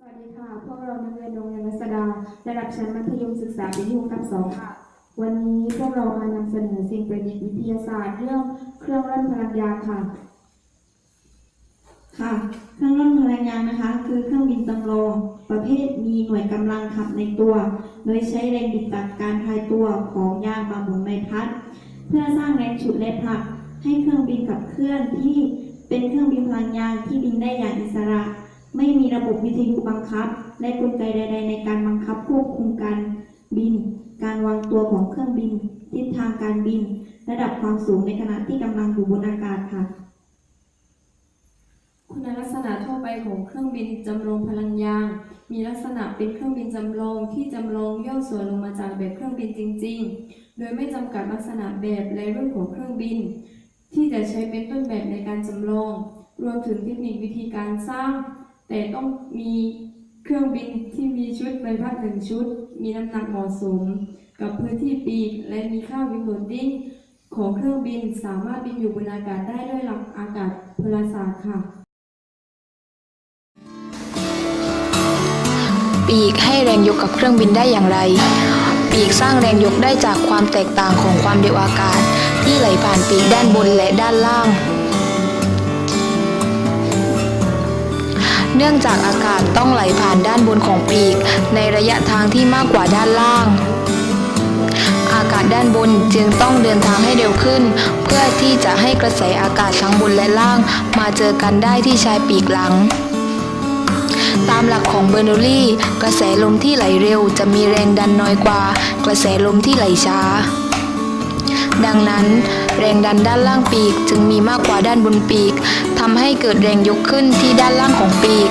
สวัสดีค่ะ พวกเรานักเรียนโรงเรียนรัศดาระดับชั้นมัธยมศึกษาปีที่6ทับ2ค่ะ วันนี้พวกเรามานำเสนอสิ่งประดิษฐ์วิทยาศาสตร์เรื่องเครื่องร่อนพลังยางค่ะ ค่ะ เครื่องร่อนพลังงานนะคะ คือเครื่องบินจำลองประเภทมีหน่วยกำลังขับในตัว โดยใช้แรงบิดจากการพายตัวของยางมาหมุนใบพัด เพื่อสร้างแรงฉุดและผลักให้เครื่องบินขับเคลื่อนที่เป็นเครื่องบินพลังงานที่บินได้อย่างอิสระ ไม่มีระบบวิทยุบังคับ และกลไกใด ๆ ในการบังคับควบคุมการบิน การวางตัวของเครื่องบิน ทิศทางการบิน ระดับความสูงในขณะที่กำลังอยู่บนอากาศค่ะ คุณลักษณะทั่วไปของเครื่องบินจำลองพลังยาง มีลักษณะเป็นเครื่องบินจำลองที่จำลองย่อส่วนลงมาจากแบบเครื่องบินจริง ๆ โดยไม่จำกัดลักษณะแบบและรุ่นของเครื่องบิน ที่จะใช้เป็นต้นแบบในการจำลอง รวมถึงเทคนิควิธีการสร้าง แต่ต้องมีเครื่องบินที่มีชุดใบพัดหนึ่งชุด มีน้ำหนักเหมาะสม กับพื้นที่ปีกและมีค่าวิงโลดดิ้งของเครื่องบินสามารถบินอยู่บนอากาศได้ด้วยหลักอากาศพลศาสตร์ค่ะ ปีกให้แรงยกกับเครื่องบินได้อย่างไร ปีกสร้างแรงยกได้จากความแตกต่างของความเร็วอากาศ ที่ไหลผ่านปีกด้านบนและด้านล่าง เนื่องจากอากาศต้องไหลผ่านด้านบนของปีก ในระยะทางที่มากกว่าด้านล่าง อากาศด้านบนจึงต้องเดินทางให้เร็วขึ้น เพื่อที่จะให้กระแสอากาศทั้งบนและล่าง มาเจอกันได้ที่ชายปีกหลัง ตามหลักของเบอร์นลลี่กระแสลมที่ไหลเร็วจะมีแรงดันน้อยกว่า กระแสลมที่ไหลช้า ดังนั้น แรงดันด้านล่างปีกจึงมีมากกว่าด้านบนปีกทำให้เกิดแรงยกขึ้นที่ด้านล่างของปีก